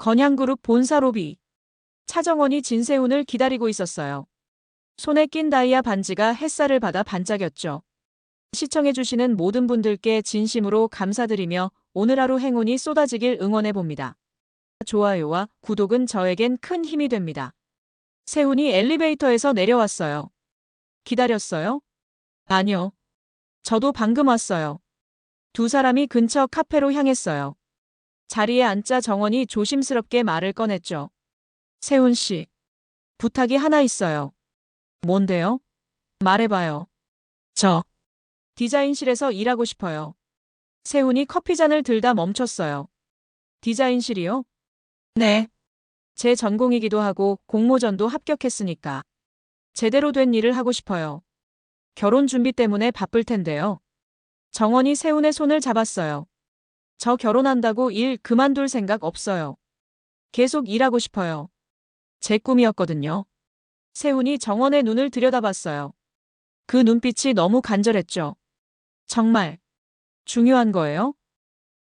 건양그룹 본사 로비. 차정원이 진세훈을 기다리고 있었어요. 손에 낀 다이아 반지가 햇살을 받아 반짝였죠. 시청해주시는 모든 분들께 진심으로 감사드리며 오늘 하루 행운이 쏟아지길 응원해봅니다. 좋아요와 구독은 저에겐 큰 힘이 됩니다. 세훈이 엘리베이터에서 내려왔어요. 기다렸어요? 아니요. 저도 방금 왔어요. 두 사람이 근처 카페로 향했어요. 자리에 앉자 정원이 조심스럽게 말을 꺼냈죠. 세훈 씨. 부탁이 하나 있어요. 뭔데요? 말해봐요. 저. 디자인실에서 일하고 싶어요. 세훈이 커피잔을 들다 멈췄어요. 디자인실이요? 네. 제 전공이기도 하고 공모전도 합격했으니까. 제대로 된 일을 하고 싶어요. 결혼 준비 때문에 바쁠 텐데요. 정원이 세훈의 손을 잡았어요. 저 결혼한다고 일 그만둘 생각 없어요. 계속 일하고 싶어요. 제 꿈이었거든요. 세훈이 정원의 눈을 들여다봤어요. 그 눈빛이 너무 간절했죠. 정말 중요한 거예요?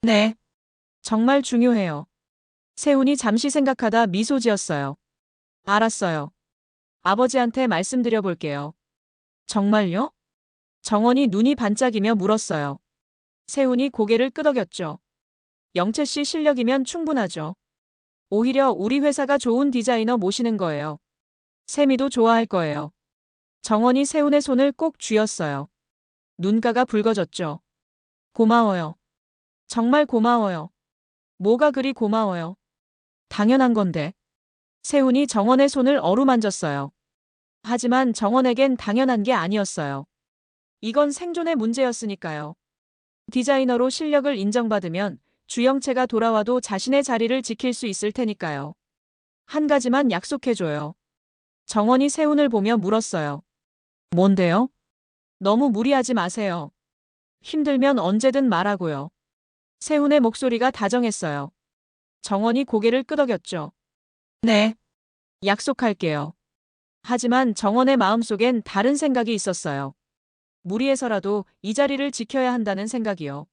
네. 정말 중요해요. 세훈이 잠시 생각하다 미소 지었어요. 알았어요. 아버지한테 말씀드려 볼게요. 정말요? 정원이 눈이 반짝이며 물었어요. 세훈이 고개를 끄덕였죠. 영채 씨 실력이면 충분하죠. 오히려 우리 회사가 좋은 디자이너 모시는 거예요. 세미도 좋아할 거예요. 정원이 세훈의 손을 꼭 쥐었어요. 눈가가 붉어졌죠. 고마워요. 정말 고마워요. 뭐가 그리 고마워요. 당연한 건데. 세훈이 정원의 손을 어루만졌어요. 하지만 정원에겐 당연한 게 아니었어요. 이건 생존의 문제였으니까요. 디자이너로 실력을 인정받으면 주영채가 돌아와도 자신의 자리를 지킬 수 있을 테니까요. 한 가지만 약속해줘요. 정원이 세훈을 보며 물었어요. 뭔데요? 너무 무리하지 마세요. 힘들면 언제든 말하고요. 세훈의 목소리가 다정했어요. 정원이 고개를 끄덕였죠. 네. 약속할게요. 하지만 정원의 마음속엔 다른 생각이 있었어요. 무리해서라도 이 자리를 지켜야 한다는 생각이요.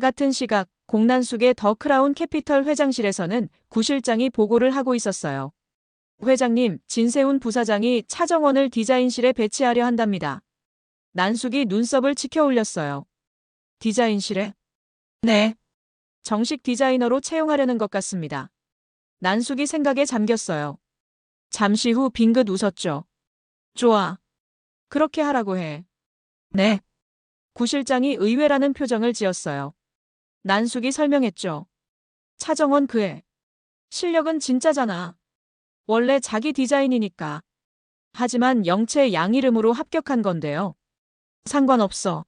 같은 시각 공난숙의 더 크라운 캐피털 회장실에서는 구 실장이 보고를 하고 있었어요. 회장님, 진세훈 부사장이 차정원을 디자인실에 배치하려 한답니다. 난숙이 눈썹을 치켜 올렸어요. 디자인실에? 네. 정식 디자이너로 채용하려는 것 같습니다. 난숙이 생각에 잠겼어요. 잠시 후 빙긋 웃었죠. 좋아. 그렇게 하라고 해. 네. 구 실장이 의외라는 표정을 지었어요. 난숙이 설명했죠. 차정원 그애. 실력은 진짜잖아. 원래 자기 디자인이니까. 하지만 영채 양 이름으로 합격한 건데요. 상관없어.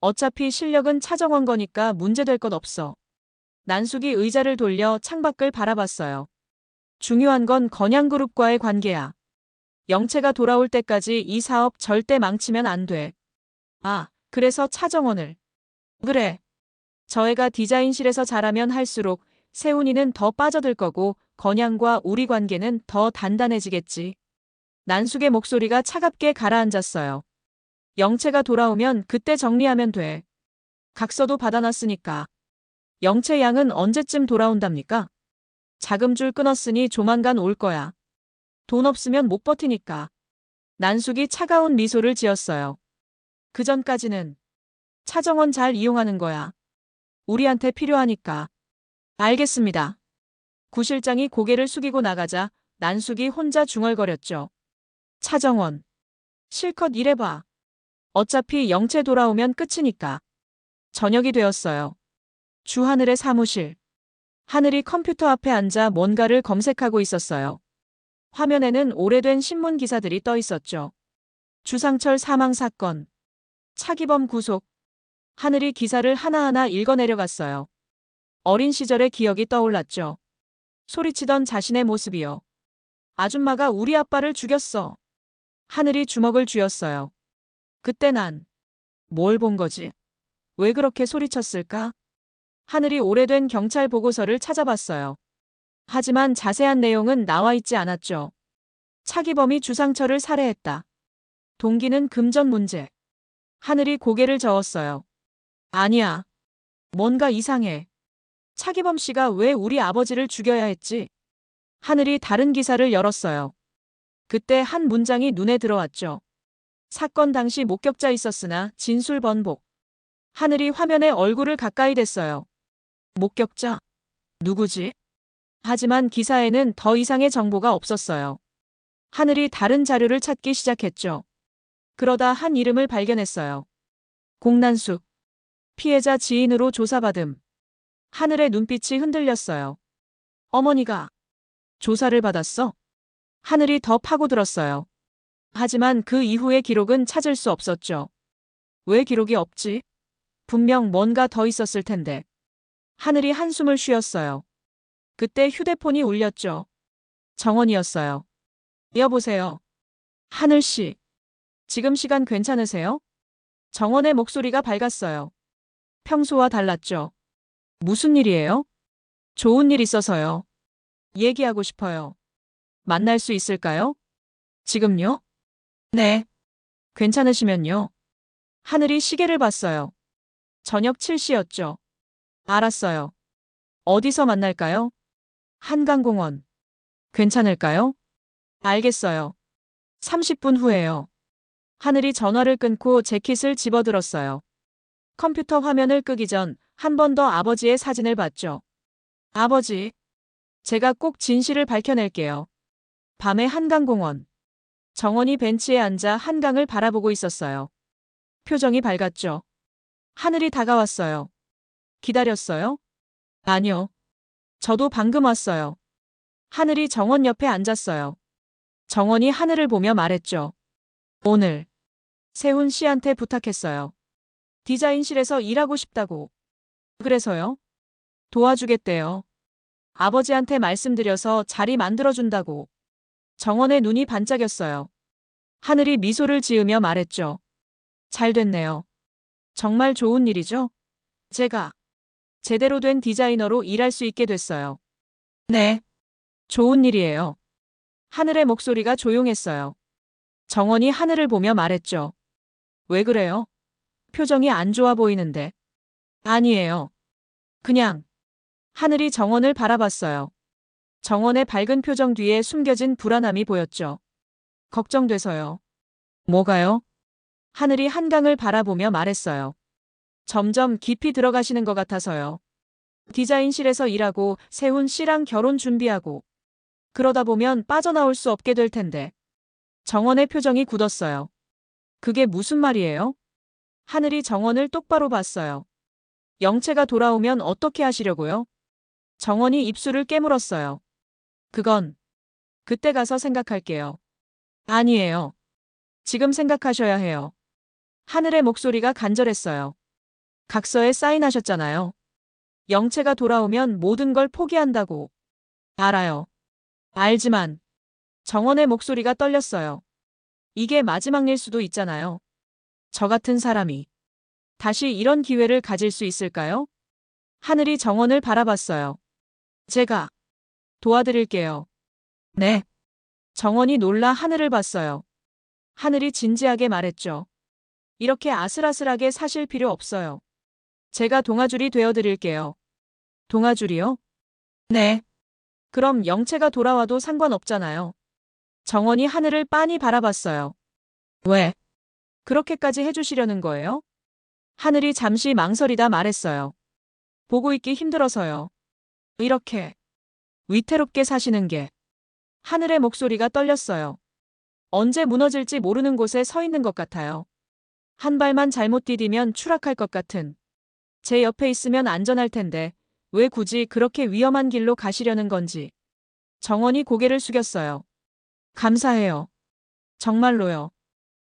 어차피 실력은 차정원 거니까 문제될 것 없어. 난숙이 의자를 돌려 창밖을 바라봤어요. 중요한 건 건양그룹과의 관계야. 영채가 돌아올 때까지 이 사업 절대 망치면 안 돼. 아, 그래서 차정원을. 그래. 저 애가 디자인실에서 잘하면 할수록 세훈이는 더 빠져들 거고 건양과 우리 관계는 더 단단해지겠지. 난숙의 목소리가 차갑게 가라앉았어요. 영채가 돌아오면 그때 정리하면 돼. 각서도 받아놨으니까. 영채 양은 언제쯤 돌아온답니까? 자금줄 끊었으니 조만간 올 거야. 돈 없으면 못 버티니까. 난숙이 차가운 미소를 지었어요. 그 전까지는 차정원 잘 이용하는 거야. 우리한테 필요하니까. 알겠습니다. 구 실장이 고개를 숙이고 나가자 난숙이 혼자 중얼거렸죠. 차정원. 실컷 일해봐. 어차피 영채 돌아오면 끝이니까. 저녁이 되었어요. 주하늘의 사무실. 하늘이 컴퓨터 앞에 앉아 뭔가를 검색하고 있었어요. 화면에는 오래된 신문 기사들이 떠 있었죠. 주상철 사망 사건. 차기범 구속. 하늘이 기사를 하나하나 읽어내려갔어요. 어린 시절의 기억이 떠올랐죠. 소리치던 자신의 모습이요. 아줌마가 우리 아빠를 죽였어. 하늘이 주먹을 쥐었어요. 그때 난 뭘 본 거지? 왜 그렇게 소리쳤을까? 하늘이 오래된 경찰 보고서를 찾아봤어요. 하지만 자세한 내용은 나와 있지 않았죠. 차기범이 주상철을 살해했다. 동기는 금전 문제. 하늘이 고개를 저었어요. 아니야. 뭔가 이상해. 차기범 씨가 왜 우리 아버지를 죽여야 했지? 하늘이 다른 기사를 열었어요. 그때 한 문장이 눈에 들어왔죠. 사건 당시 목격자 있었으나 진술 번복. 하늘이 화면에 얼굴을 가까이 댔어요. 목격자? 누구지? 하지만 기사에는 더 이상의 정보가 없었어요. 하늘이 다른 자료를 찾기 시작했죠. 그러다 한 이름을 발견했어요. 공난숙. 피해자 지인으로 조사받음. 하늘의 눈빛이 흔들렸어요. 어머니가 조사를 받았어? 하늘이 더 파고들었어요. 하지만 그 이후의 기록은 찾을 수 없었죠. 왜 기록이 없지? 분명 뭔가 더 있었을 텐데. 하늘이 한숨을 쉬었어요. 그때 휴대폰이 울렸죠. 정원이었어요. 여보세요. 하늘 씨. 지금 시간 괜찮으세요? 정원의 목소리가 밝았어요. 평소와 달랐죠. 무슨 일이에요? 좋은 일 있어서요. 얘기하고 싶어요. 만날 수 있을까요? 지금요? 네. 괜찮으시면요. 하늘이 시계를 봤어요. 저녁 7시였죠. 알았어요. 어디서 만날까요? 한강공원. 괜찮을까요? 알겠어요. 30분 후에요. 하늘이 전화를 끊고 재킷을 집어들었어요. 컴퓨터 화면을 끄기 전 한 번 더 아버지의 사진을 봤죠. 아버지. 제가 꼭 진실을 밝혀낼게요. 밤의 한강공원. 정원이 벤치에 앉아 한강을 바라보고 있었어요. 표정이 밝았죠. 하늘이 다가왔어요. 기다렸어요? 아니요. 저도 방금 왔어요. 하늘이 정원 옆에 앉았어요. 정원이 하늘을 보며 말했죠. 오늘 세훈 씨한테 부탁했어요. 디자인실에서 일하고 싶다고. 그래서요? 도와주겠대요. 아버지한테 말씀드려서 자리 만들어준다고. 정원의 눈이 반짝였어요. 하늘이 미소를 지으며 말했죠. 잘 됐네요. 정말 좋은 일이죠? 제가 제대로 된 디자이너로 일할 수 있게 됐어요. 네. 좋은 일이에요. 하늘의 목소리가 조용했어요. 정원이 하늘을 보며 말했죠. 왜 그래요? 표정이 안 좋아 보이는데. 아니에요. 그냥. 하늘이 정원을 바라봤어요. 정원의 밝은 표정 뒤에 숨겨진 불안함이 보였죠. 걱정돼서요. 뭐가요? 하늘이 한강을 바라보며 말했어요. 점점 깊이 들어가시는 것 같아서요. 디자인실에서 일하고 세훈 씨랑 결혼 준비하고 그러다 보면 빠져나올 수 없게 될 텐데. 정원의 표정이 굳었어요. 그게 무슨 말이에요? 하늘이 정원을 똑바로 봤어요. 영채가 돌아오면 어떻게 하시려고요? 정원이 입술을 깨물었어요. 그건 그때 가서 생각할게요. 아니에요. 지금 생각하셔야 해요. 하늘의 목소리가 간절했어요. 각서에 사인하셨잖아요. 영채가 돌아오면 모든 걸 포기한다고. 알아요. 알지만 정원의 목소리가 떨렸어요. 이게 마지막 일 수도 있잖아요. 저 같은 사람이 다시 이런 기회를 가질 수 있을까요? 하늘이 정원을 바라봤어요. 제가 도와드릴게요. 네. 정원이 놀라 하늘을 봤어요. 하늘이 진지하게 말했죠. 이렇게 아슬아슬하게 사실 필요 없어요. 제가 동아줄이 되어드릴게요. 동아줄이요? 네. 그럼 영채가 돌아와도 상관없잖아요. 정원이 하늘을 빤히 바라봤어요. 왜? 그렇게까지 해주시려는 거예요? 하늘이 잠시 망설이다 말했어요. 보고 있기 힘들어서요. 이렇게 위태롭게 사시는 게 하늘의 목소리가 떨렸어요. 언제 무너질지 모르는 곳에 서 있는 것 같아요. 한 발만 잘못 디디면 추락할 것 같은. 제 옆에 있으면 안전할 텐데 왜 굳이 그렇게 위험한 길로 가시려는 건지. 정원이 고개를 숙였어요. 감사해요. 정말로요.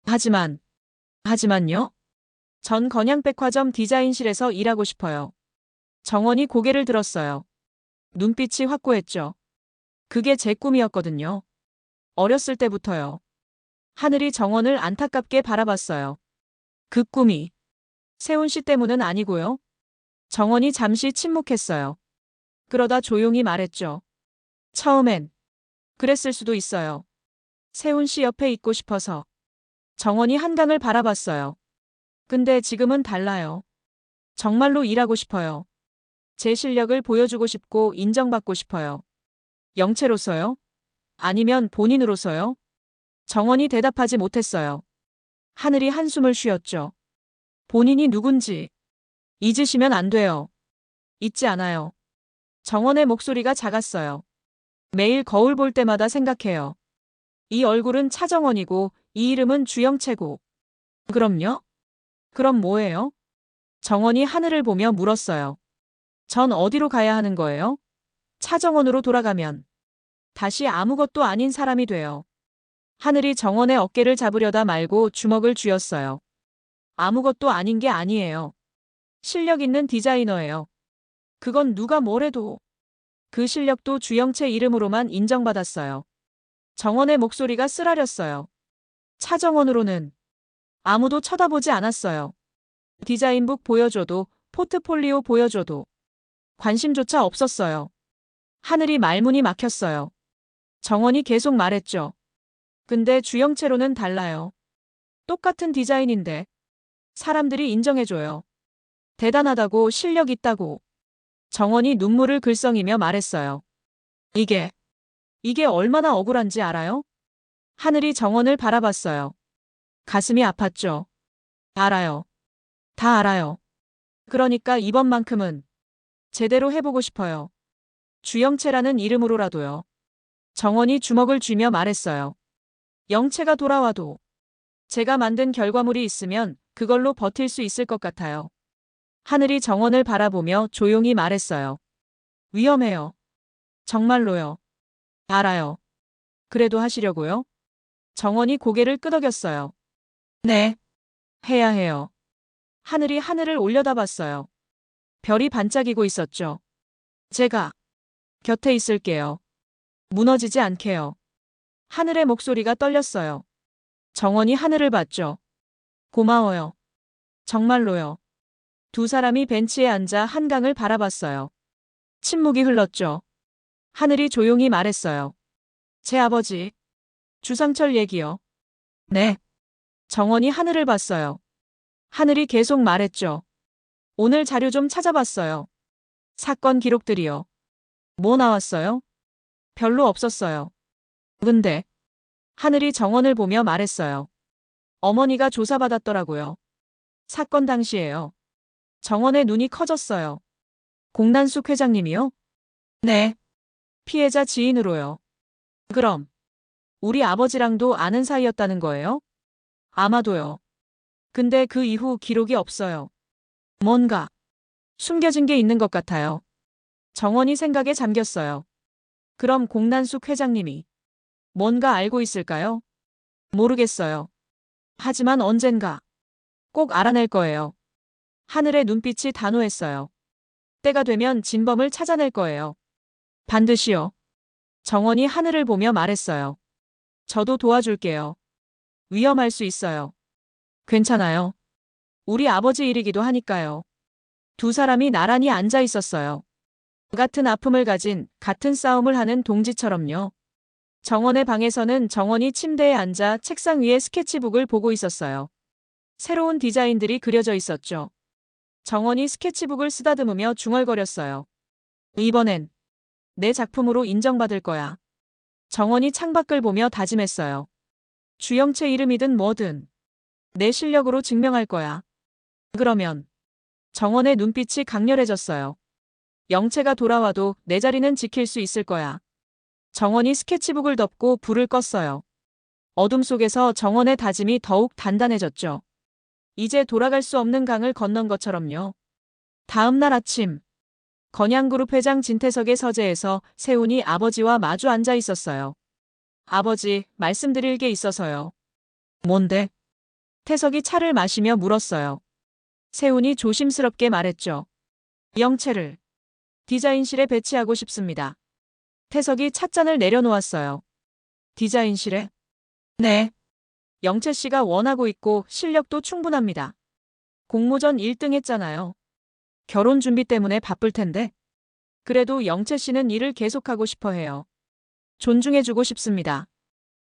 하지만, 하지만요? 전 건양백화점 디자인실에서 일하고 싶어요. 정원이 고개를 들었어요. 눈빛이 확고했죠. 그게 제 꿈이었거든요. 어렸을 때부터요. 하늘이 정원을 안타깝게 바라봤어요. 그 꿈이 세훈 씨 때문은 아니고요. 정원이 잠시 침묵했어요. 그러다 조용히 말했죠. 처음엔 그랬을 수도 있어요. 세훈 씨 옆에 있고 싶어서. 정원이 한강을 바라봤어요. 근데 지금은 달라요. 정말로 일하고 싶어요. 제 실력을 보여주고 싶고 인정받고 싶어요. 영체로서요? 아니면 본인으로서요? 정원이 대답하지 못했어요. 하늘이 한숨을 쉬었죠. 본인이 누군지 잊으시면 안 돼요. 잊지 않아요. 정원의 목소리가 작았어요. 매일 거울 볼 때마다 생각해요. 이 얼굴은 차정원이고 이 이름은 주영채고. 그럼요? 그럼 뭐예요? 정원이 하늘을 보며 물었어요. 전 어디로 가야 하는 거예요? 차정원으로 돌아가면 다시 아무것도 아닌 사람이 돼요. 하늘이 정원의 어깨를 잡으려다 말고 주먹을 쥐었어요. 아무것도 아닌 게 아니에요. 실력 있는 디자이너예요. 그건 누가 뭐래도 그 실력도 주영채 이름으로만 인정받았어요. 정원의 목소리가 쓰라렸어요. 차정원으로는 아무도 쳐다보지 않았어요. 디자인북 보여줘도 포트폴리오 보여줘도 관심조차 없었어요. 하늘이 말문이 막혔어요. 정원이 계속 말했죠. 근데 주영채로는 달라요. 똑같은 디자인인데 사람들이 인정해줘요. 대단하다고 실력 있다고. 정원이 눈물을 글썽이며 말했어요. 이게, 이게 얼마나 억울한지 알아요? 하늘이 정원을 바라봤어요. 가슴이 아팠죠. 알아요. 다 알아요. 그러니까 이번만큼은 제대로 해보고 싶어요. 주영채라는 이름으로라도요. 정원이 주먹을 쥐며 말했어요. 영채가 돌아와도 제가 만든 결과물이 있으면 그걸로 버틸 수 있을 것 같아요. 하늘이 정원을 바라보며 조용히 말했어요. 위험해요. 정말로요. 알아요. 그래도 하시려고요? 정원이 고개를 끄덕였어요. 네. 해야 해요. 하늘이 하늘을 올려다봤어요. 별이 반짝이고 있었죠. 제가 곁에 있을게요. 무너지지 않게요. 하늘의 목소리가 떨렸어요. 정원이 하늘을 봤죠. 고마워요. 정말로요. 두 사람이 벤치에 앉아 한강을 바라봤어요. 침묵이 흘렀죠. 하늘이 조용히 말했어요. 제 아버지. 주상철 얘기요. 네. 정원이 하늘을 봤어요. 하늘이 계속 말했죠. 오늘 자료 좀 찾아봤어요. 사건 기록들이요. 뭐 나왔어요? 별로 없었어요. 근데 하늘이 정원을 보며 말했어요. 어머니가 조사받았더라고요. 사건 당시에요. 정원의 눈이 커졌어요. 공단숙 회장님이요? 네. 피해자 지인으로요. 그럼 우리 아버지랑도 아는 사이였다는 거예요? 아마도요. 근데 그 이후 기록이 없어요. 뭔가 숨겨진 게 있는 것 같아요. 정원이 생각에 잠겼어요. 그럼 공단숙 회장님이 뭔가 알고 있을까요? 모르겠어요. 하지만 언젠가 꼭 알아낼 거예요. 하늘의 눈빛이 단호했어요. 때가 되면 진범을 찾아낼 거예요. 반드시요. 정원이 하늘을 보며 말했어요. 저도 도와줄게요. 위험할 수 있어요. 괜찮아요. 우리 아버지 일이기도 하니까요. 두 사람이 나란히 앉아 있었어요. 같은 아픔을 가진 같은 싸움을 하는 동지처럼요. 정원의 방에서는 정원이 침대에 앉아 책상 위에 스케치북을 보고 있었어요. 새로운 디자인들이 그려져 있었죠. 정원이 스케치북을 쓰다듬으며 중얼거렸어요. 이번엔 내 작품으로 인정받을 거야. 정원이 창밖을 보며 다짐했어요. 주영채 이름이든 뭐든 내 실력으로 증명할 거야. 그러면 정원의 눈빛이 강렬해졌어요. 영채가 돌아와도 내 자리는 지킬 수 있을 거야. 정원이 스케치북을 덮고 불을 껐어요. 어둠 속에서 정원의 다짐이 더욱 단단해졌죠. 이제 돌아갈 수 없는 강을 건넌 것처럼요. 다음 날 아침 건양그룹 회장 진태석의 서재에서 세훈이 아버지와 마주 앉아 있었어요. 아버지, 말씀드릴 게 있어서요. 뭔데? 태석이 차를 마시며 물었어요. 세훈이 조심스럽게 말했죠. 영채를 디자인실에 배치하고 싶습니다. 태석이 찻잔을 내려놓았어요. 디자인실에? 네. 영채 씨가 원하고 있고 실력도 충분합니다. 공모전 1등 했잖아요. 결혼 준비 때문에 바쁠 텐데. 그래도 영채 씨는 일을 계속하고 싶어 해요. 존중해주고 싶습니다.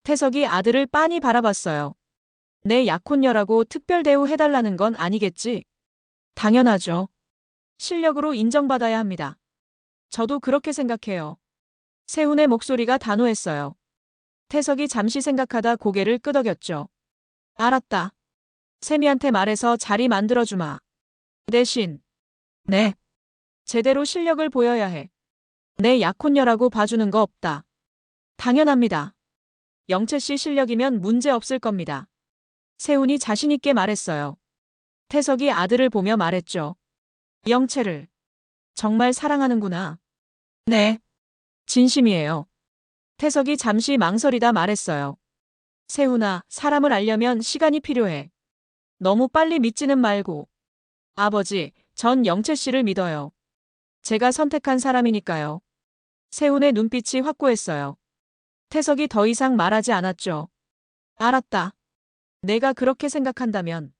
태석이 아들을 빤히 바라봤어요. 내 약혼녀라고 특별 대우 해달라는 건 아니겠지? 당연하죠. 실력으로 인정받아야 합니다. 저도 그렇게 생각해요. 세훈의 목소리가 단호했어요. 태석이 잠시 생각하다 고개를 끄덕였죠. 알았다. 세미한테 말해서 자리 만들어주마. 대신. 네. 제대로 실력을 보여야 해. 내 약혼녀라고 봐주는 거 없다. 당연합니다. 영채 씨 실력이면 문제 없을 겁니다. 세훈이 자신있게 말했어요. 태석이 아들을 보며 말했죠. 영채를. 정말 사랑하는구나. 네. 진심이에요. 태석이 잠시 망설이다 말했어요. 세훈아, 사람을 알려면 시간이 필요해. 너무 빨리 믿지는 말고. 아버지, 전 영채 씨를 믿어요. 제가 선택한 사람이니까요. 세훈의 눈빛이 확고했어요. 태석이 더 이상 말하지 않았죠. 알았다. 내가 그렇게 생각한다면.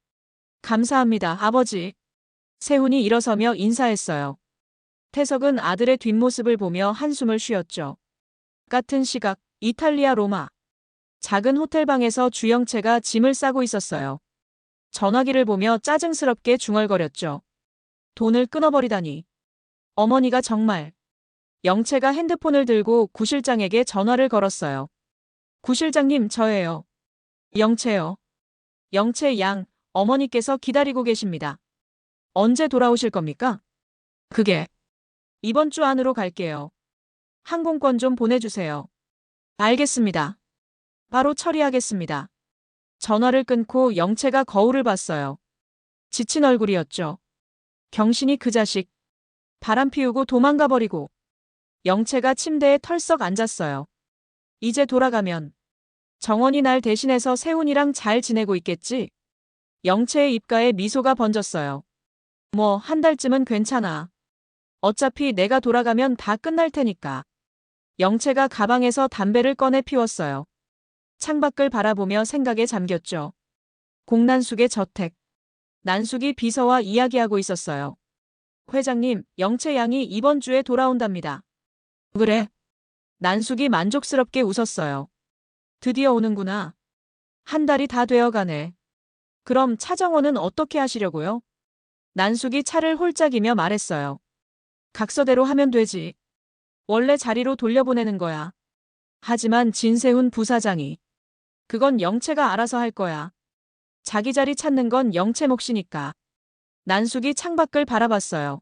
감사합니다, 아버지. 세훈이 일어서며 인사했어요. 태석은 아들의 뒷모습을 보며 한숨을 쉬었죠. 같은 시각, 이탈리아 로마. 작은 호텔방에서 주영채가 짐을 싸고 있었어요. 전화기를 보며 짜증스럽게 중얼거렸죠. 돈을 끊어버리다니. 어머니가 정말. 영채가 핸드폰을 들고 구실장에게 전화를 걸었어요. 구실장님, 저예요. 영채요. 영채 양, 어머니께서 기다리고 계십니다. 언제 돌아오실 겁니까? 그게 이번 주 안으로 갈게요. 항공권 좀 보내주세요. 알겠습니다. 바로 처리하겠습니다. 전화를 끊고 영채가 거울을 봤어요. 지친 얼굴이었죠. 경신이 그 자식. 바람 피우고 도망가 버리고. 영채가 침대에 털썩 앉았어요. 이제 돌아가면 정원이 날 대신해서 세훈이랑 잘 지내고 있겠지? 영채의 입가에 미소가 번졌어요. 뭐, 한 달쯤은 괜찮아. 어차피 내가 돌아가면 다 끝날 테니까. 영채가 가방에서 담배를 꺼내 피웠어요. 창밖을 바라보며 생각에 잠겼죠. 공난숙의 저택. 난숙이 비서와 이야기하고 있었어요. 회장님, 영채 양이 이번 주에 돌아온답니다. 그래. 난숙이 만족스럽게 웃었어요. 드디어 오는구나. 한 달이 다 되어가네. 그럼 차정원은 어떻게 하시려고요? 난숙이 차를 홀짝이며 말했어요. 각서대로 하면 되지. 원래 자리로 돌려보내는 거야. 하지만 진세훈 부사장이 그건 영채가 알아서 할 거야. 자기 자리 찾는 건 영채 몫이니까. 난숙이 창밖을 바라봤어요.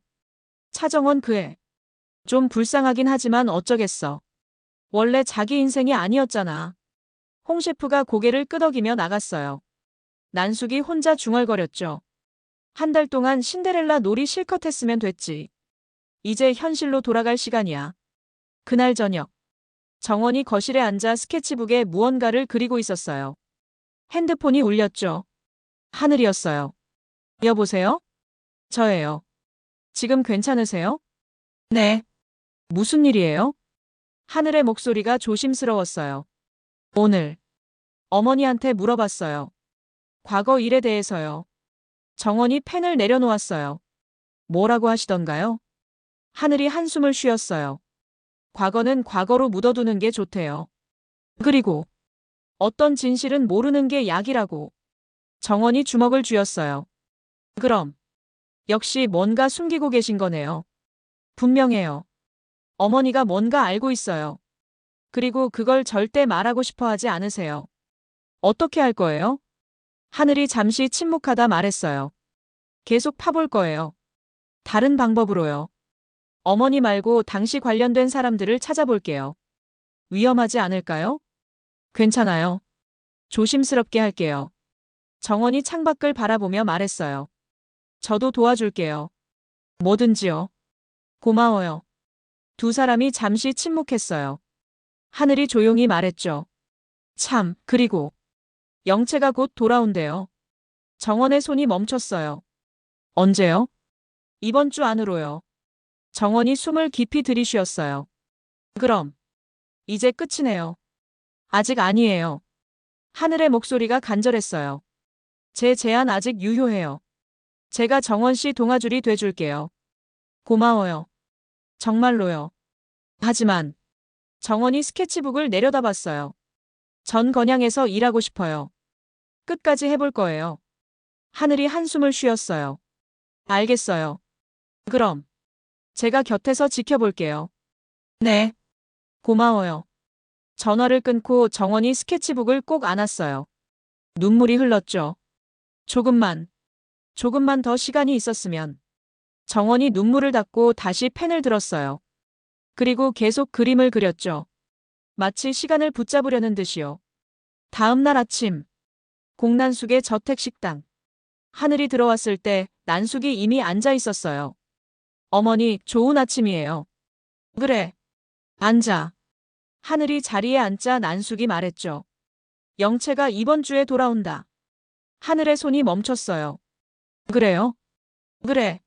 차정원 그애. 좀 불쌍하긴 하지만 어쩌겠어. 원래 자기 인생이 아니었잖아. 홍 셰프가 고개를 끄덕이며 나갔어요. 난숙이 혼자 중얼거렸죠. 한 달 동안 신데렐라 놀이 실컷 했으면 됐지. 이제 현실로 돌아갈 시간이야. 그날 저녁. 정원이 거실에 앉아 스케치북에 무언가를 그리고 있었어요. 핸드폰이 울렸죠. 하늘이었어요. 여보세요? 저예요. 지금 괜찮으세요? 네. 무슨 일이에요? 하늘의 목소리가 조심스러웠어요. 오늘 어머니한테 물어봤어요. 과거 일에 대해서요. 정원이 펜을 내려놓았어요. 뭐라고 하시던가요? 하늘이 한숨을 쉬었어요. 과거는 과거로 묻어두는 게 좋대요. 그리고 어떤 진실은 모르는 게 약이라고. 정원이 주먹을 쥐었어요. 그럼 역시 뭔가 숨기고 계신 거네요. 분명해요. 어머니가 뭔가 알고 있어요. 그리고 그걸 절대 말하고 싶어 하지 않으세요. 어떻게 할 거예요? 하늘이 잠시 침묵하다 말했어요. 계속 파볼 거예요. 다른 방법으로요. 어머니 말고 당시 관련된 사람들을 찾아볼게요. 위험하지 않을까요? 괜찮아요. 조심스럽게 할게요. 정원이 창밖을 바라보며 말했어요. 저도 도와줄게요. 뭐든지요. 고마워요. 두 사람이 잠시 침묵했어요. 하늘이 조용히 말했죠. 참, 그리고 영채가 곧 돌아온대요. 정원의 손이 멈췄어요. 언제요? 이번 주 안으로요. 정원이 숨을 깊이 들이쉬었어요. 그럼 이제 끝이네요. 아직 아니에요. 하늘의 목소리가 간절했어요. 제 제안 아직 유효해요. 제가 정원 씨 동아줄이 돼줄게요. 고마워요. 정말로요. 하지만 정원이 스케치북을 내려다봤어요. 전 건양에서 일하고 싶어요. 끝까지 해볼 거예요. 하늘이 한숨을 쉬었어요. 알겠어요. 그럼 제가 곁에서 지켜볼게요. 네. 고마워요. 전화를 끊고 정원이 스케치북을 꼭 안았어요. 눈물이 흘렀죠. 조금만, 조금만 더 시간이 있었으면. 정원이 눈물을 닦고 다시 펜을 들었어요. 그리고 계속 그림을 그렸죠. 마치 시간을 붙잡으려는 듯이요. 다음 날 아침, 공난숙의 저택식당. 하늘이 들어왔을 때 난숙이 이미 앉아 있었어요. 어머니, 좋은 아침이에요. 그래. 앉아. 하늘이 자리에 앉자 난숙이 말했죠. 영채가 이번 주에 돌아온다. 하늘의 손이 멈췄어요. 그래요? 그래.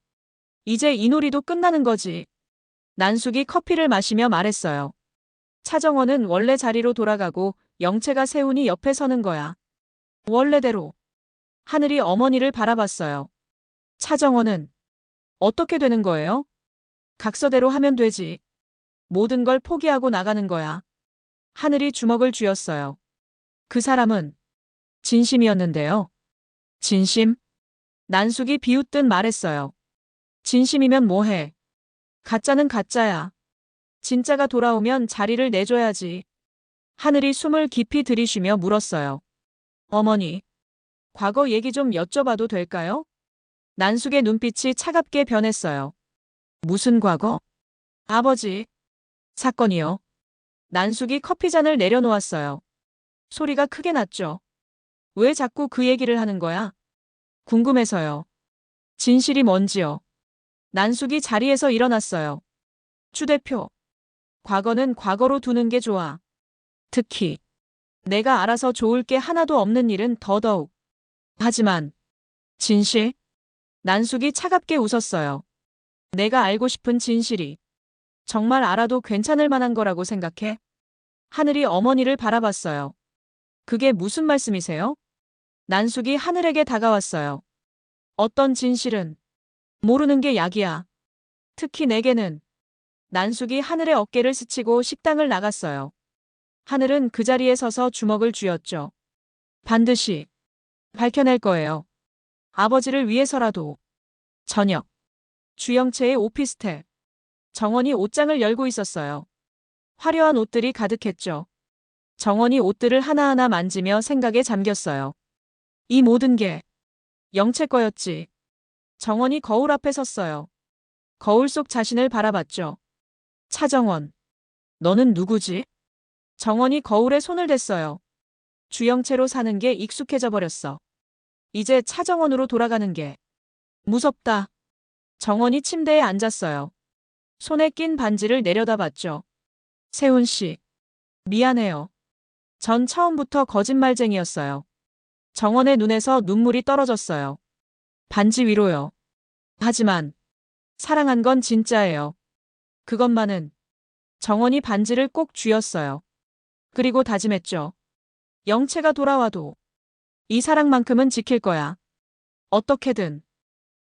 이제 이 놀이도 끝나는 거지. 난숙이 커피를 마시며 말했어요. 차정원은 원래 자리로 돌아가고 영채가 세훈이 옆에 서는 거야. 원래대로. 하늘이 어머니를 바라봤어요. 차정원은 어떻게 되는 거예요? 각서대로 하면 되지. 모든 걸 포기하고 나가는 거야. 하늘이 주먹을 쥐었어요. 그 사람은 진심이었는데요. 진심? 난숙이 비웃듯 말했어요. 진심이면 뭐해? 가짜는 가짜야. 진짜가 돌아오면 자리를 내줘야지. 하늘이 숨을 깊이 들이쉬며 물었어요. 어머니, 과거 얘기 좀 여쭤봐도 될까요? 난숙의 눈빛이 차갑게 변했어요. 무슨 과거? 아버지. 사건이요. 난숙이 커피잔을 내려놓았어요. 소리가 크게 났죠. 왜 자꾸 그 얘기를 하는 거야? 궁금해서요. 진실이 뭔지요. 난숙이 자리에서 일어났어요. 추 대표. 과거는 과거로 두는 게 좋아. 특히 내가 알아서 좋을 게 하나도 없는 일은 더더욱. 하지만 진실? 난숙이 차갑게 웃었어요. 내가 알고 싶은 진실이 정말 알아도 괜찮을 만한 거라고 생각해? 하늘이 어머니를 바라봤어요. 그게 무슨 말씀이세요? 난숙이 하늘에게 다가왔어요. 어떤 진실은 모르는 게 약이야. 특히 내게는 난숙이 하늘의 어깨를 스치고 식당을 나갔어요. 하늘은 그 자리에 서서 주먹을 쥐었죠. 반드시 밝혀낼 거예요. 아버지를 위해서라도. 저녁. 주영채의 오피스텔. 정원이 옷장을 열고 있었어요. 화려한 옷들이 가득했죠. 정원이 옷들을 하나하나 만지며 생각에 잠겼어요. 이 모든 게 영채 거였지. 정원이 거울 앞에 섰어요. 거울 속 자신을 바라봤죠. 차정원. 너는 누구지? 정원이 거울에 손을 댔어요. 주영채로 사는 게 익숙해져 버렸어. 이제 차정원으로 돌아가는 게 무섭다. 정원이 침대에 앉았어요. 손에 낀 반지를 내려다봤죠. 세훈 씨. 미안해요. 전 처음부터 거짓말쟁이였어요. 정원의 눈에서 눈물이 떨어졌어요. 반지 위로요. 하지만 사랑한 건 진짜예요. 그것만은 정원이 반지를 꼭 쥐었어요. 그리고 다짐했죠. 영채가 돌아와도 이 사랑만큼은 지킬 거야. 어떻게든